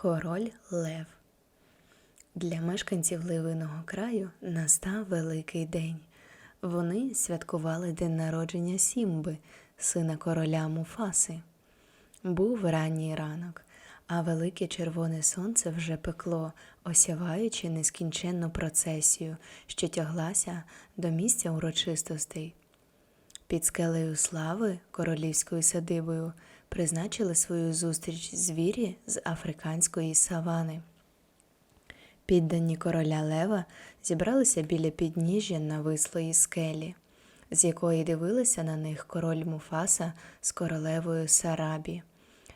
Король Лев. Для мешканців Ливиного краю настав великий день. Вони святкували день народження Сімби, сина короля Муфаси. Був ранній ранок, а велике червоне сонце вже пекло, осяваючи нескінченну процесію, що тяглася до місця урочистостей. Під скелею слави королівською садибою призначили свою зустріч звірі з африканської савани. Піддані короля Лева зібралися біля підніжжя навислої скелі, з якої дивилися на них король Муфаса з королевою Сарабі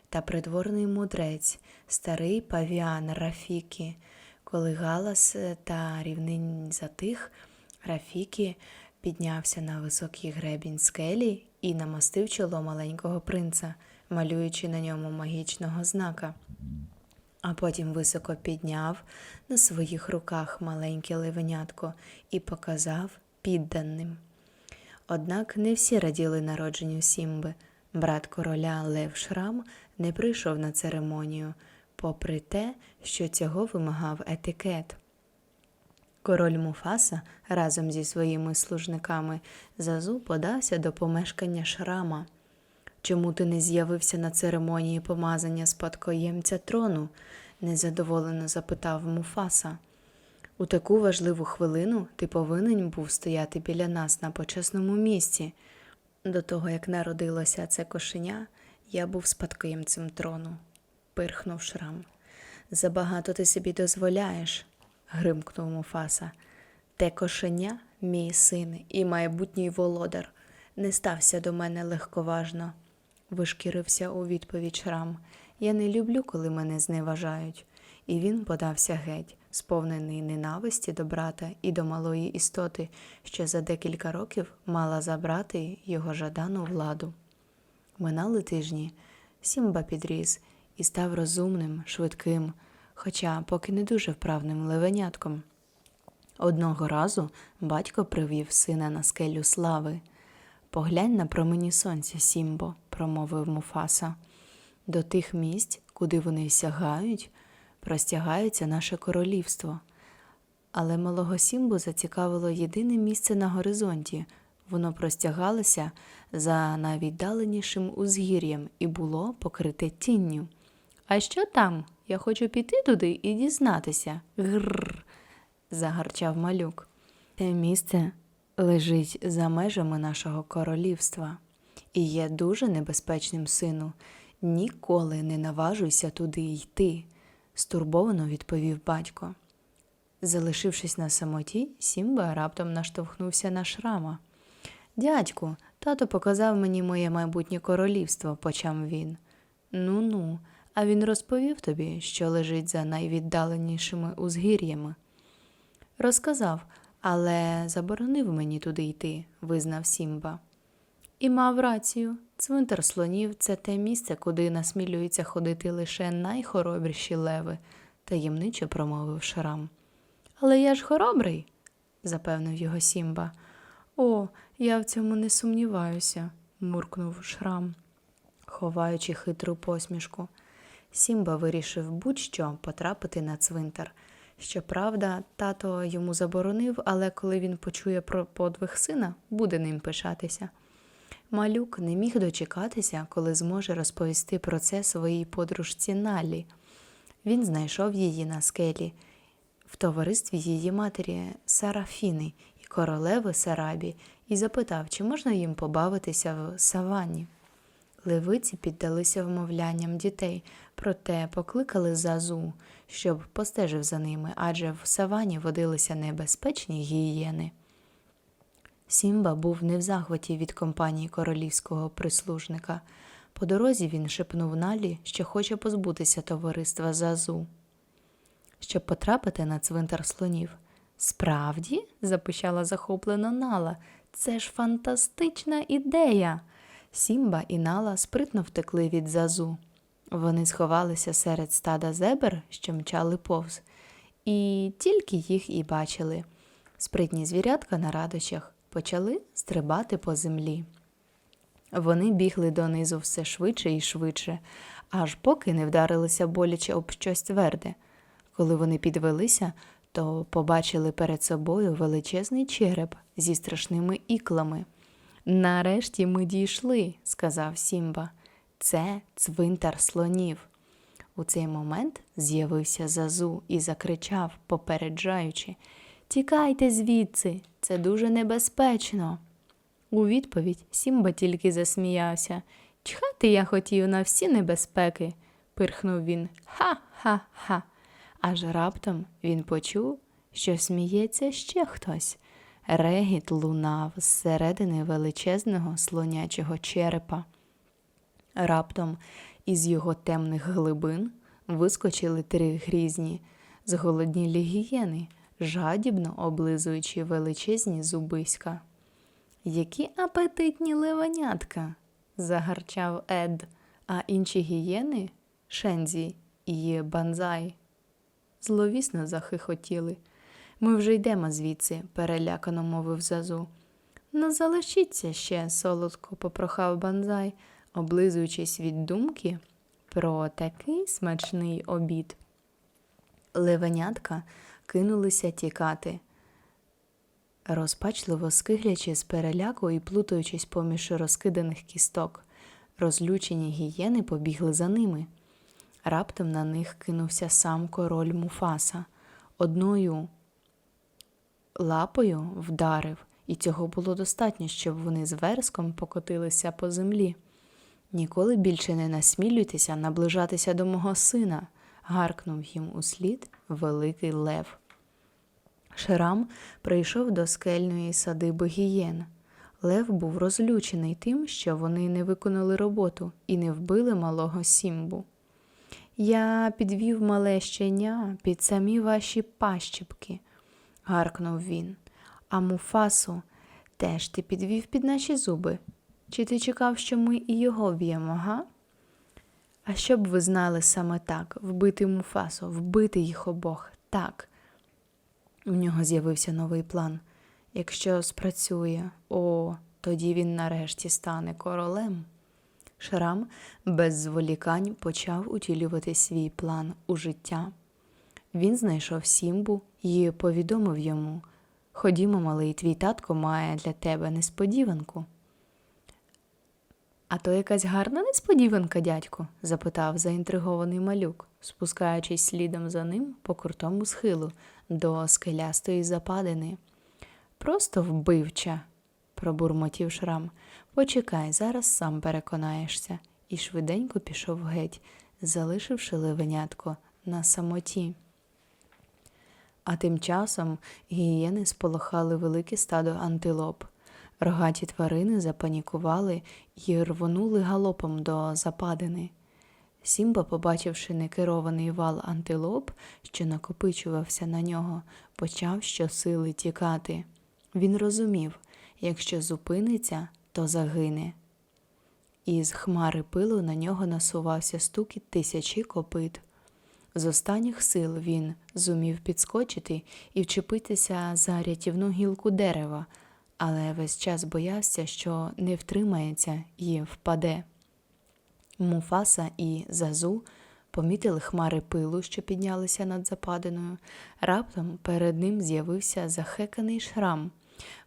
та придворний мудрець, старий павіан Рафікі. Коли галас та рівнинь затих, Рафікі піднявся на високий гребінь скелі і намастив чоло маленького принца, малюючи на ньому магічного знака а потім високо підняв на своїх руках маленьке ливенятко і показав підданим. Однак не всі раділи народженню Сімби. Брат короля Лев Шрам не прийшов на церемонію, попри те, що цього вимагав етикет. Король Муфаса разом зі своїми служниками Зазу подався до помешкання Шрама. Чому ти не з'явився на церемонії помазання спадкоємця трону? незадоволено запитав Муфаса. У таку важливу хвилину ти повинен був стояти біля нас на почесному місці. До того, як народилося це кошеня, я був спадкоємцем трону, пирхнув шрам. Забагато ти собі дозволяєш, гримкнув Муфаса. Те кошеня, мій син і майбутній володар, не стався до мене легковажно, вишкірився у відповідь шрам. Я не люблю, коли мене зневажають. І він подався геть, сповнений ненависті до брата і до малої істоти, що за декілька років мала забрати його жадану владу. Минали тижні, Сімба підріс і став розумним, швидким, хоча поки не дуже вправним левенятком. Одного разу батько привів сина на скелю слави. Поглянь на промені сонця, Сімбо, промовив Муфаса. До тих місць, куди вони сягають, простягається наше королівство. Але малого Сімбу зацікавило єдине місце на горизонті. Воно простягалося за найвіддаленішим узгір'ям і було покрите тінню. А що там? Я хочу піти туди і дізнатися. Гррр. загарчав малюк. Те місце лежить за межами нашого королівства і є дуже небезпечним сину. Ніколи не наважуйся туди йти, стурбовано відповів батько. Залишившись на самоті, Сімба раптом наштовхнувся на шрама. Дядьку, тато показав мені моє майбутнє королівство, почав він. Ну ну, а він розповів тобі, що лежить за найвіддаленішими узгір'ями. Розказав, але заборонив мені туди йти, визнав Сімба. І мав рацію. Цвинтар слонів це те місце, куди насмілюються ходити лише найхоробріші леви, таємничо промовив Шрам. Але я ж хоробрий, запевнив його Сімба. О, я в цьому не сумніваюся, муркнув Шрам, ховаючи хитру посмішку. Сімба вирішив будь-що потрапити на цвинтар. Щоправда, тато йому заборонив, але коли він почує про подвиг сина, буде ним пишатися. Малюк не міг дочекатися, коли зможе розповісти про це своїй подружці Налі. Він знайшов її на скелі в товаристві її матері Сарафіни і королеви Сарабі і запитав, чи можна їм побавитися в саванні. Левиці піддалися вмовлянням дітей, проте покликали зазу, щоб постежив за ними, адже в савані водилися небезпечні гієни. Сімба був не в захваті від компанії королівського прислужника. По дорозі він шепнув Налі, що хоче позбутися товариства Зазу. Щоб потрапити на цвинтар слонів. Справді, запищала захоплено Нала, це ж фантастична ідея. Сімба і Нала спритно втекли від Зазу. Вони сховалися серед стада зебр, що мчали повз, і тільки їх і бачили. Спритні звірятка на радощах почали стрибати по землі. Вони бігли донизу все швидше і швидше, аж поки не вдарилися боляче об щось тверде. Коли вони підвелися, то побачили перед собою величезний череп зі страшними іклами. Нарешті ми дійшли, сказав Сімба. Це цвинтар слонів. У цей момент з'явився Зазу і закричав, попереджаючи Тікайте звідси, це дуже небезпечно. У відповідь Сімба тільки засміявся. Чхати я хотів на всі небезпеки, пирхнув він. Ха-ха-ха. Аж раптом він почув, що сміється ще хтось. Регіт лунав зсередини величезного слонячого черепа. Раптом із його темних глибин вискочили три грізні, зголоднілі гієни, жадібно облизуючи величезні зубиська. Які апетитні левенятка, загарчав Ед, а інші гієни Шензі і Банзай. Зловісно захихотіли. Ми вже йдемо звідси, перелякано мовив Зазу. Ну, залишіться ще, солодко попрохав Банзай, облизуючись від думки про такий смачний обід. Левенятка кинулися тікати, розпачливо скиглячи з переляку і плутаючись поміж розкиданих кісток. Розлючені гієни побігли за ними. Раптом на них кинувся сам король Муфаса. Одною лапою вдарив, і цього було достатньо, щоб вони з верском покотилися по землі. Ніколи більше не насмілюйтеся наближатися до мого сина, гаркнув їм услід великий лев. Шрам прийшов до скельної садиби гієн. Лев був розлючений тим, що вони не виконали роботу і не вбили малого сімбу. Я підвів мале щеня під самі ваші пащіпки, гаркнув він. А муфасу теж ти підвів під наші зуби. Чи ти чекав, що ми і його в'ємо, га? А щоб ви знали саме так вбити муфасу, вбити їх обох, так. У нього з'явився новий план. Якщо спрацює, о, тоді він нарешті стане королем. Шрам без зволікань почав утілювати свій план у життя. Він знайшов Сімбу і повідомив йому Ходімо, малий, твій татко має для тебе несподіванку. А то якась гарна несподіванка, дядьку? запитав заінтригований малюк, спускаючись слідом за ним по крутому схилу до скелястої западини. Просто вбивча, пробурмотів шрам. Почекай, зараз сам переконаєшся, і швиденько пішов геть, залишивши левенятко на самоті. А тим часом гієни сполохали велике стадо антилоп. Рогаті тварини запанікували і рвонули галопом до западини. Сімба, побачивши некерований вал антилоп, що накопичувався на нього, почав щосили тікати. Він розумів, якщо зупиниться, то загине. Із хмари пилу на нього насувався стукіт тисячі копит. З останніх сил він зумів підскочити і вчепитися за рятівну гілку дерева, але весь час боявся, що не втримається і впаде. Муфаса і Зазу помітили хмари пилу, що піднялися над западиною. Раптом перед ним з'явився захеканий шрам.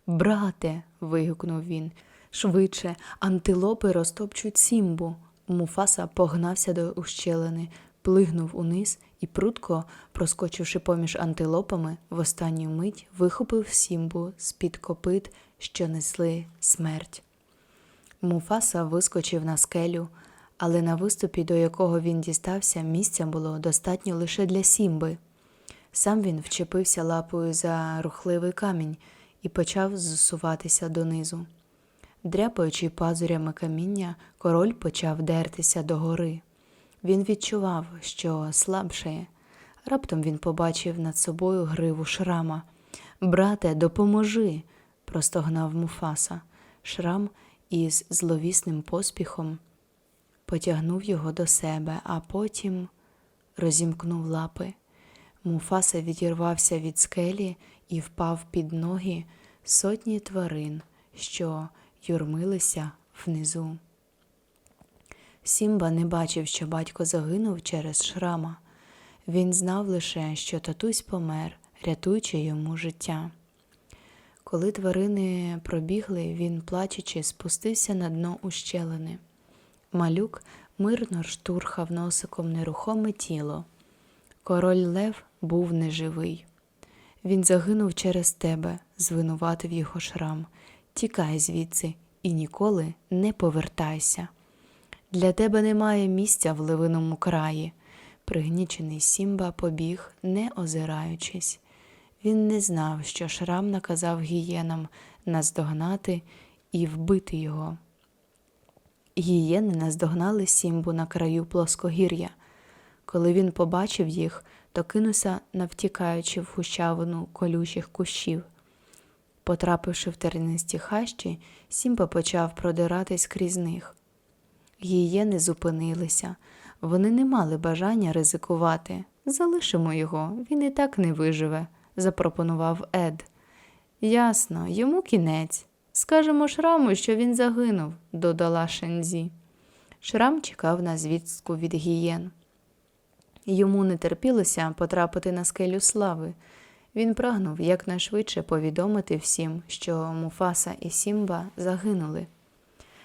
Брате. вигукнув він. Швидше, антилопи розтопчуть сімбу. Муфаса погнався до ущелини, плигнув униз і, прудко, проскочивши поміж антилопами, в останню мить вихопив сімбу з-під копит, що несли смерть. Муфаса вискочив на скелю, але на виступі, до якого він дістався, місця було достатньо лише для сімби. Сам він вчепився лапою за рухливий камінь і почав зсуватися донизу. Дряпаючи пазурями каміння, король почав дертися догори. Він відчував, що слабшає. Раптом він побачив над собою гриву шрама. Брате, допоможи, простогнав Муфаса. Шрам із зловісним поспіхом потягнув його до себе, а потім розімкнув лапи. Муфаса відірвався від скелі і впав під ноги сотні тварин, що юрмилися внизу. Сімба не бачив, що батько загинув через шрама. Він знав лише, що татусь помер, рятуючи йому життя. Коли тварини пробігли, він, плачучи, спустився на дно ущелини. Малюк мирно штурхав носиком нерухоме тіло. Король Лев був неживий. Він загинув через тебе, звинуватив його шрам. Тікай звідси і ніколи не повертайся. Для тебе немає місця в левиному краї. Пригнічений Сімба побіг, не озираючись. Він не знав, що Шрам наказав гієнам наздогнати і вбити його. Гієни наздогнали Сімбу на краю плоскогір'я. Коли він побачив їх, то кинувся навтікаючи в гущавину колючих кущів. Потрапивши в тернисті хащі, Сімба почав продиратись крізь них. Гієни зупинилися. Вони не мали бажання ризикувати. Залишимо його, він і так не виживе, запропонував Ед. Ясно, йому кінець. Скажемо шраму, що він загинув, додала Шензі. Шрам чекав на звістку від гієн. Йому не терпілося потрапити на скелю слави. Він прагнув якнайшвидше повідомити всім, що Муфаса і Сімба загинули.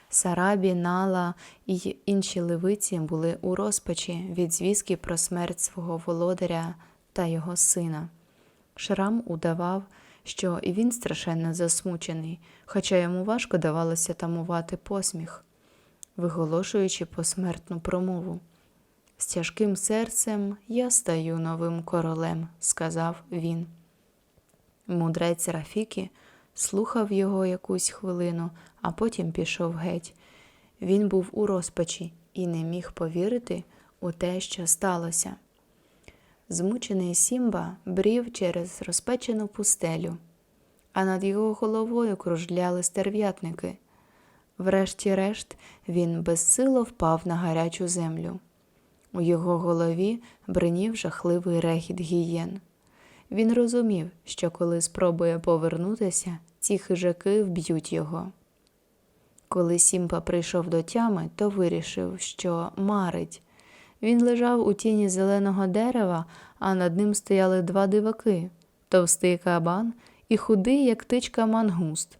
Сарабі, Нала і інші левиці були у розпачі від звістки про смерть свого володаря та його сина. Шрам удавав, що і він страшенно засмучений, хоча йому важко давалося тамувати посміх, виголошуючи посмертну промову. З тяжким серцем я стаю новим королем, сказав він. Мудрець Рафікі слухав його якусь хвилину, а потім пішов геть. Він був у розпачі і не міг повірити у те, що сталося. Змучений Сімба брів через розпечену пустелю, а над його головою кружляли стерв'ятники. Врешті-решт він безсило впав на гарячу землю. У його голові бринів жахливий регіт гієн. Він розумів, що коли спробує повернутися, ці хижаки вб'ють його. Коли Сімпа прийшов до тями, то вирішив, що марить. Він лежав у тіні зеленого дерева, а над ним стояли два диваки товстий кабан і худий, як тичка мангуст.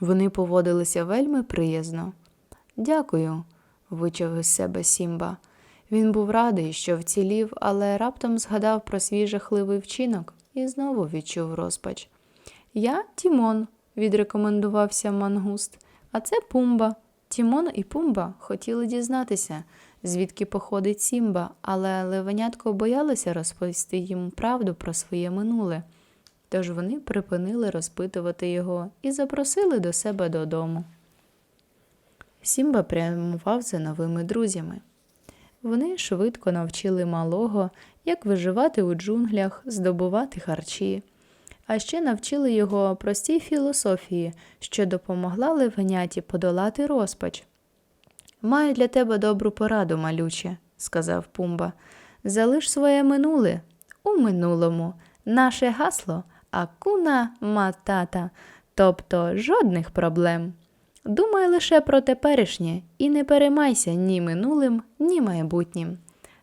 Вони поводилися вельми приязно. Дякую, вичав із себе Сімба. Він був радий, що вцілів, але раптом згадав про свій жахливий вчинок і знову відчув розпач. Я Тімон, відрекомендувався мангуст, а це Пумба. Тімон і Пумба хотіли дізнатися, звідки походить Сімба, але левенятко боялося розповісти їм правду про своє минуле. Тож вони припинили розпитувати його і запросили до себе додому. Сімба прямував за новими друзями. Вони швидко навчили малого, як виживати у джунглях, здобувати харчі, а ще навчили його простій філософії, що допомогла левеняті подолати розпач. Маю для тебе добру пораду, малюче, сказав Пумба. Залиш своє минуле у минулому. Наше гасло акуна матата, тобто жодних проблем. Думай лише про теперішнє і не переймайся ні минулим, ні майбутнім.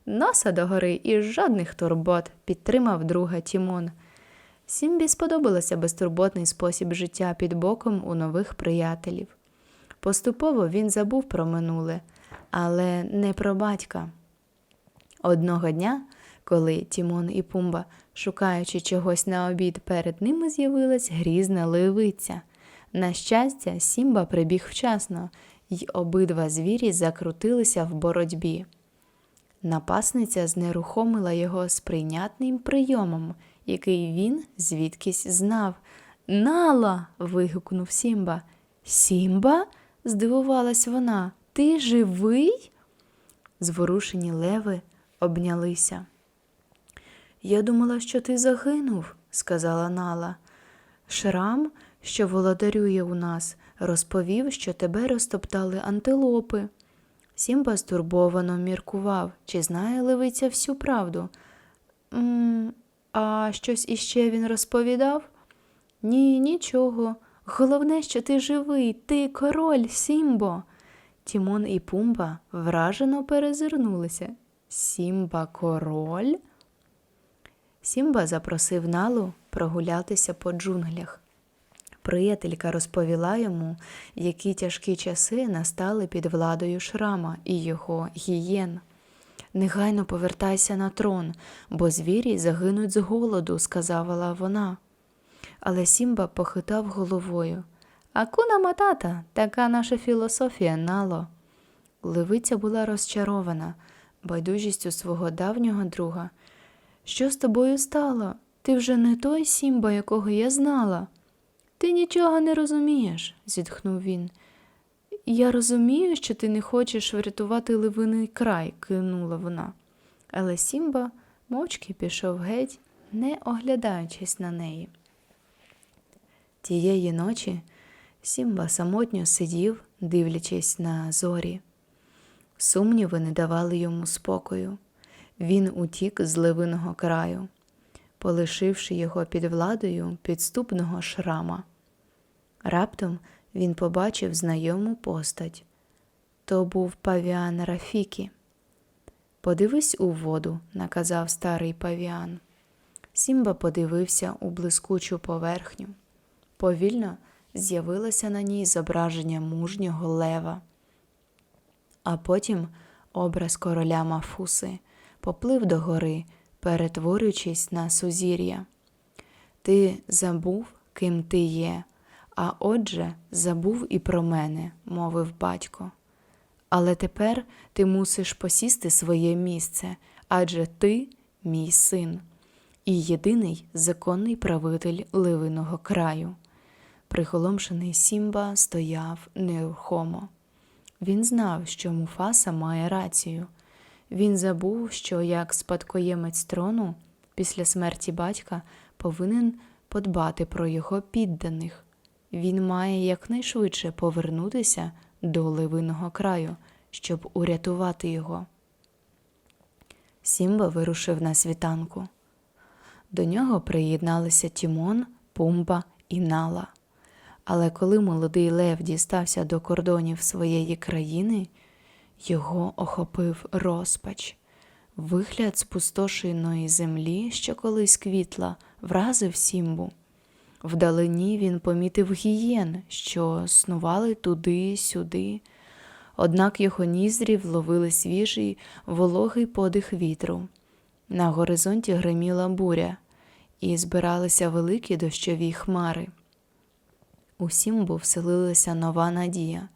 Носа догори і жодних турбот, підтримав друга Тімон. Сімбі сподобалося безтурботний спосіб життя під боком у нових приятелів. Поступово він забув про минуле, але не про батька. Одного дня, коли Тімон і Пумба, шукаючи чогось на обід, перед ними з'явилась грізна левиця. На щастя, Сімба прибіг вчасно, й обидва звірі закрутилися в боротьбі. Напасниця знерухомила його сприйнятним прийомом, який він звідкись знав. Нала. вигукнув Сімба. Сімба? Здивувалась вона. Ти живий? Зворушені леви обнялися. Я думала, що ти загинув, сказала Нала. Шрам, що володарює у нас, розповів, що тебе розтоптали антилопи. Сімба стурбовано міркував, чи знає левиця всю правду. «М, А щось іще він розповідав? Ні, нічого. Головне, що ти живий, ти король, Сімбо. Тімон і Пумба вражено перезирнулися. Сімба король? Сімба запросив Налу прогулятися по джунглях. Приятелька розповіла йому, які тяжкі часи настали під владою Шрама і його гієн. Негайно повертайся на трон, бо звірі загинуть з голоду, сказала вона. Але Сімба похитав головою. Акуна матата, така наша філософія нало. Левиця була розчарована байдужістю свого давнього друга. Що з тобою стало? Ти вже не той Сімба, якого я знала. Ти нічого не розумієш, зітхнув він. Я розумію, що ти не хочеш врятувати ливиний край, кинула вона. Але Сімба мовчки пішов геть, не оглядаючись на неї. Тієї ночі Сімба самотньо сидів, дивлячись на зорі. Сумніви не давали йому спокою. Він утік з ливиного краю, полишивши його під владою підступного шрама. Раптом він побачив знайому постать. То був павіан Рафікі. Подивись у воду, наказав старий павіан. Сімба подивився у блискучу поверхню. Повільно з'явилося на ній зображення мужнього лева. А потім образ короля Мафуси поплив до гори, перетворюючись на сузір'я. Ти забув, ким ти є, а отже, забув і про мене, мовив батько. Але тепер ти мусиш посісти своє місце, адже ти мій син і єдиний законний правитель ливиного краю. Приголомшений Сімба стояв нерухомо. Він знав, що Муфаса має рацію. Він забув, що як спадкоємець трону після смерті батька повинен подбати про його підданих. Він має якнайшвидше повернутися до ливиного краю, щоб урятувати його. Сімба вирушив на світанку. До нього приєдналися Тімон, Пумба і Нала. Але коли молодий Лев дістався до кордонів своєї країни, його охопив розпач. Вигляд спустошеної землі, що колись квітла, вразив Сімбу. Вдалині він помітив гієн, що снували туди-сюди. Однак його ніздрі вловили свіжий вологий подих вітру. На горизонті гриміла буря, і збиралися великі дощові хмари. Усім був вселилася нова надія.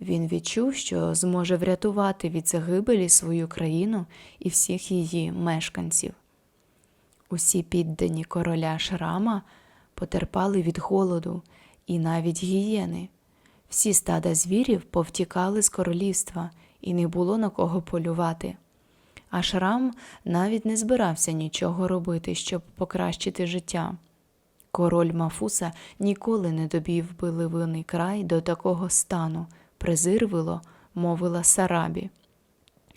Він відчув, що зможе врятувати від загибелі свою країну і всіх її мешканців. Усі піддані короля Шрама потерпали від голоду і навіть гієни. Всі стада звірів повтікали з королівства, і не було на кого полювати. А Шрам навіть не збирався нічого робити, щоб покращити життя. Король Мафуса ніколи не добів би ливиний край до такого стану, презирвило, мовила Сарабі.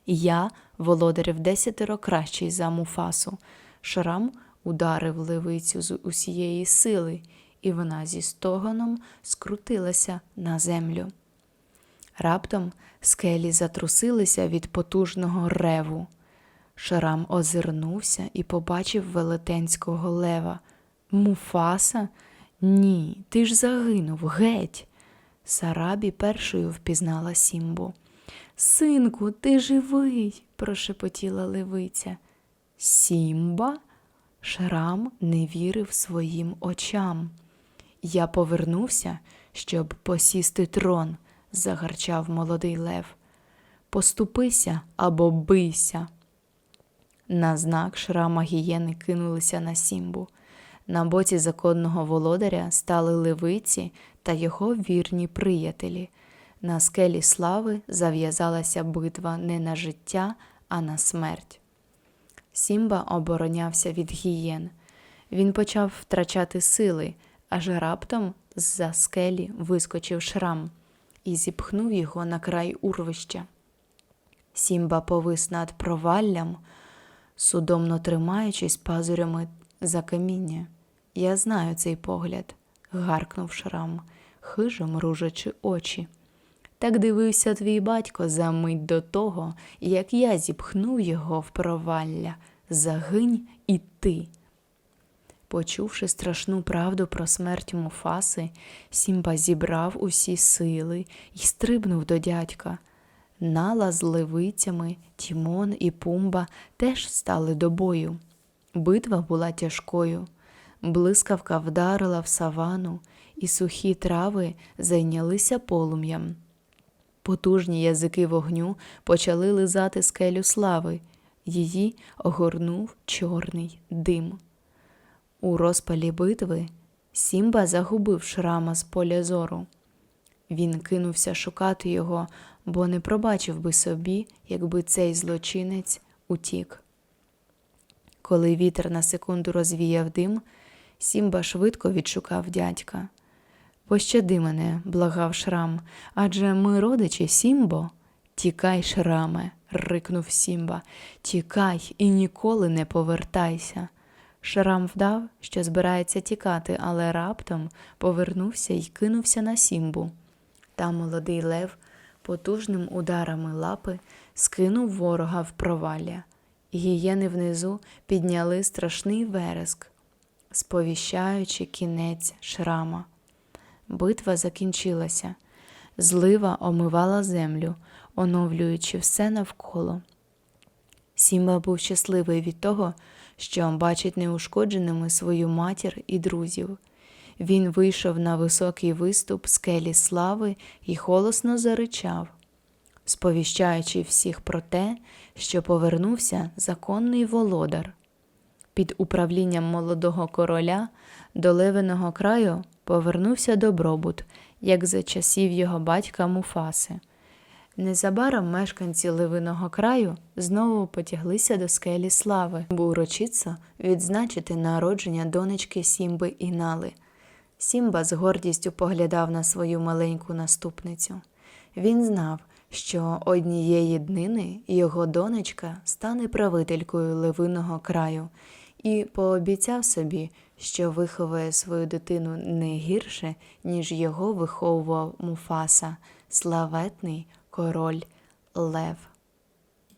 Я, володарів десятеро кращий за Муфасу. Шрам ударив левицю з усієї сили, і вона зі стогоном скрутилася на землю. Раптом скелі затрусилися від потужного реву. Шрам озирнувся і побачив велетенського лева. Муфаса? Ні, ти ж загинув, геть. Сарабі першою впізнала Сімбу. Синку, ти живий, прошепотіла левиця. Сімба? Шрам не вірив своїм очам. Я повернувся, щоб посісти трон, загарчав молодий лев. Поступися або бийся. На знак шрама гієни кинулися на Сімбу. На боці законного володаря стали левиці та його вірні приятелі. На скелі слави зав'язалася битва не на життя, а на смерть. Сімба оборонявся від гієн. Він почав втрачати сили, аж раптом з-за скелі вискочив шрам і зіпхнув його на край урвища. Сімба повис над проваллям, судомно тримаючись пазурями за каміння. Я знаю цей погляд, гаркнув шрам, хижо мружачи очі. Так дивився твій батько за мить до того, як я зіпхнув його в провалля. Загинь і ти. Почувши страшну правду про смерть Муфаси, Сімба зібрав усі сили і стрибнув до дядька. Нала з левицями, Тімон і Пумба теж стали до бою. Битва була тяжкою. Блискавка вдарила в савану, і сухі трави зайнялися полум'ям. Потужні язики вогню почали лизати скелю слави. Її огорнув чорний дим. У розпалі битви Сімба загубив шрама з поля зору. Він кинувся шукати його, бо не пробачив би собі, якби цей злочинець утік. Коли вітер на секунду розвіяв дим, Сімба швидко відшукав дядька. Пощади мене, благав Шрам, адже ми родичі Сімбо. Тікай, Шраме, рикнув Сімба, тікай і ніколи не повертайся. Шрам вдав, що збирається тікати, але раптом повернувся і кинувся на Сімбу. Та молодий лев потужним ударами лапи скинув ворога в провалля. Гієни внизу підняли страшний вереск, сповіщаючи кінець шрама. Битва закінчилася. Злива омивала землю, оновлюючи все навколо. Сімба був щасливий від того, що бачить неушкодженими свою матір і друзів. Він вийшов на високий виступ скелі слави і голосно заричав, сповіщаючи всіх про те, що повернувся законний володар. Під управлінням молодого короля до Левиного краю повернувся добробут, як за часів його батька Муфаси. Незабаром мешканці Левиного краю знову потяглися до скелі слави, бо урочисто відзначити народження донечки Сімби і Нали. Сімба з гордістю поглядав на свою маленьку наступницю. Він знав, що однієї днини його донечка стане правителькою Левиного краю, і пообіцяв собі, що виховує свою дитину не гірше, ніж його виховував Муфаса, славетний король Лев.